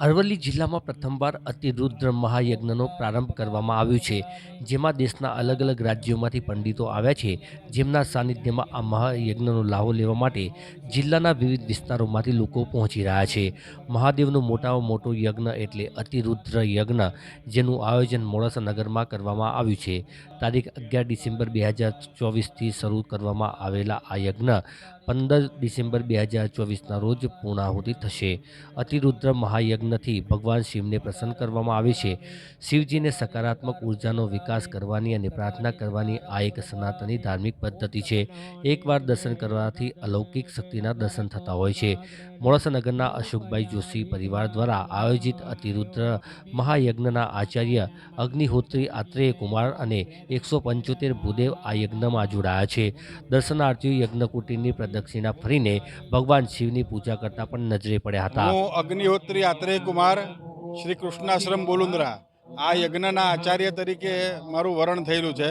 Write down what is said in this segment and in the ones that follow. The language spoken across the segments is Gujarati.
અરવલ્લી જિલ્લામાં પ્રથમવાર અતિરુદ્ર મહાયજ્ઞનો પ્રારંભ કરવામાં આવ્યો છે, જેમાં દેશના અલગ અલગ રાજ્યોમાંથી પંડિતો આવ્યા છે. જેમના સાનિધ્યમાં આ મહાયજ્ઞનો લાહો લેવા માટે જિલ્લાના વિવિધ વિસ્તારોમાંથી લોકો પહોંચી રહ્યા છે. મહાદેવનો મોટામાં મોટો યજ્ઞ એટલે અતિરુદ્ર યજ્ઞ, જેનું આયોજન મોડાસા નગરમાં કરવામાં આવ્યું છે. તારીખ અગિયાર ડિસેમ્બર બે હજાર ચોવીસથી શરૂ કરવામાં આવેલા આ યજ્ઞ પંદર ડિસેમ્બર બે હજાર ચોવીસના રોજ પૂર્ણાહુતિ થશે. અતિરુદ્ર મહાયજ્ઞથી ભગવાન શિવને પ્રસન્ન કરવામાં આવે છે. શિવજીને સકારાત્મક ઉર્જાનો વિકાસ કરવાની અને પ્રાર્થના કરવાની આ એક સનાતની ધાર્મિક પદ્ધતિ છે. એકવાર દર્શન કરવાથી અલૌકિક શક્તિના દર્શન થતા હોય છે. મોડાસા નગરના અશોકભાઈ જોશી પરિવાર દ્વારા આયોજિત અતિરુદ્ર મહાયજ્ઞના આચાર્ય અગ્નિહોત્રી આત્રેય કુમાર અને એકસો પંચોતેર ભૂદેવ આ યજ્ઞમાં જોડાયા છે. દર્શનાર્થીઓ યજ્ઞકુટીની પ્રદક્ષિણા ફરીને ભગવાન શિવની પૂજા કરતા પણ નજરે પડ્યા હતા. અગ્નિહોત્રી આત્રેય કુમાર શ્રી કૃષ્ણાશ્રમ બોલુંદ્રા. આ યજ્ઞના આચાર્ય તરીકે મારું વરણ થયેલું છે.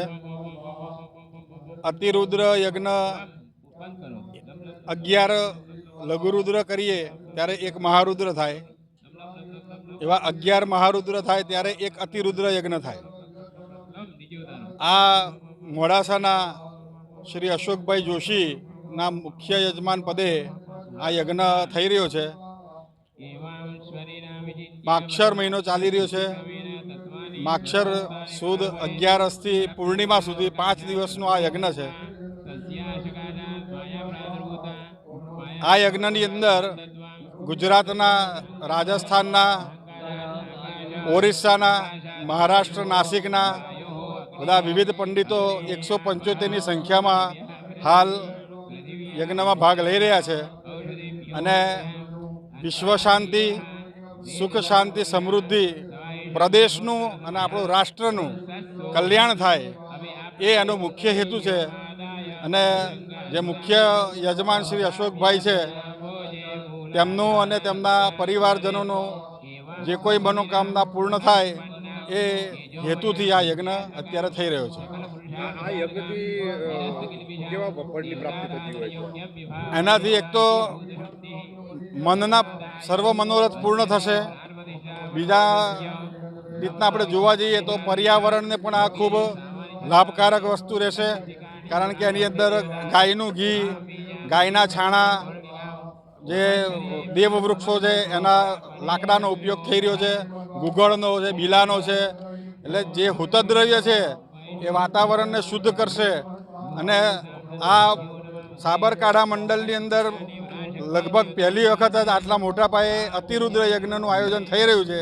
અતિરુદ્ર યજ્ઞ અગિયાર લઘુરુદ્ર કરીએ, ત્યારે એક મહારુદ્ર થાય. એવા અગિયાર મહારુદ્ર થાય, ત્યારે એક અતિરુદ્ર યજ્ઞ થાય. આ મોડાસાના શ્રી અશોકભાઈ જોશીના મુખ્ય યજમાન પદે આ યજ્ઞ થઈ રહ્યો છે. માક્ષર મહિનો ચાલી રહ્યો છે. માક્ષર સુદ અગિયારસથી પૂર્ણિમા સુધી પાંચ દિવસનો આ યજ્ઞ છે. આ યજ્ઞની અંદર ગુજરાતના રાજસ્થાનના, ઓરિસ્સાના, મહારાષ્ટ્ર, નાસિકના બધા વિવિધ પંડિતો એકસો પંચોતેરની સંખ્યામાં હાલ યજ્ઞમાં ભાગ લઈ રહ્યા છે. અને વિશ્વ શાંતિ, સુખ શાંતિ, સમૃદ્ધિ પ્રદેશનું અને આપણું રાષ્ટ્રનું કલ્યાણ થાય એ એનો મુખ્ય હેતુ છે. અને જે મુખ્ય યજમાન શ્રી અશોકભાઈ છે તેમનું અને તેમના પરિવારજનોનું જે કોઈ મનોકામના પૂર્ણ થાય એ હેતુથી આ યજ્ઞ અત્યારે થઈ રહ્યો છે. એનાથી એક તો મનના સર્વ મનોરથ પૂર્ણ થશે. બીજા રીતના આપણે જોવા જઈએ તો પર્યાવરણને પણ આ ખૂબ લાભકારક વસ્તુ રહેશે. કારણ કે એની અંદર ગાયનું ઘી, ગાયના છાણા, જે દેવવૃક્ષો છે, એના લાકડાનો ઉપયોગ થઈ રહ્યો છે ગુગળનો છે, બીલાનો છે, એટલે જે હુતદ્રવ્ય છે, એ વાતાવરણને શુદ્ધ કરશે. અને આ સાબરકાંઠા મંડળની અંદર લગભગ પહેલી વખત જ આટલા મોટા પાયે અતિરુદ્ર યજ્ઞનું આયોજન થઈ રહ્યું છે.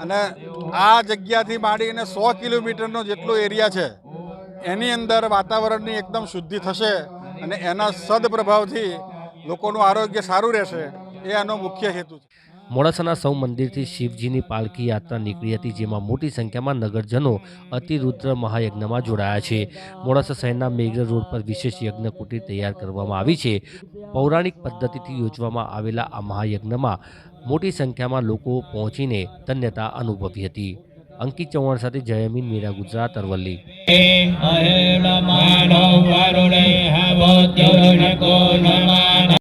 અને આ જગ્યાથી માંડીને સો કિલોમીટરનો જેટલો એરિયા છે એની અંદર વાતાવરણની એકદમ શુદ્ધિ થશે અને એના સદપ્રભાવથી લોકોનું આરોગ્ય સારું રહેશે, એ આનો મુખ્ય હેતુ છે. મોડાસાના સૌ મંદિરથી શિવજીની પાલખી યાત્રા નીકળી હતી, જેમાં મોટી સંખ્યામાં નગરજનો અતિરુદ્ર મહાયજ્ઞમાં જોડાયા છે. મોડાસા શહેરના મેઘર રોડ પર વિશેષ યજ્ઞ કુટીર તૈયાર કરવામાં આવી છે. પૌરાણિક પદ્ધતિથી યોજવામાં આવેલા આ મહાયજ્ઞમાં મોટી સંખ્યામાં લોકો પહોંચીને ધન્યતા અનુભવી હતી. અંકિત ચૌહાણ સાથે જયમીન મીરા ગુજરાત અરવલ્લી. માનવ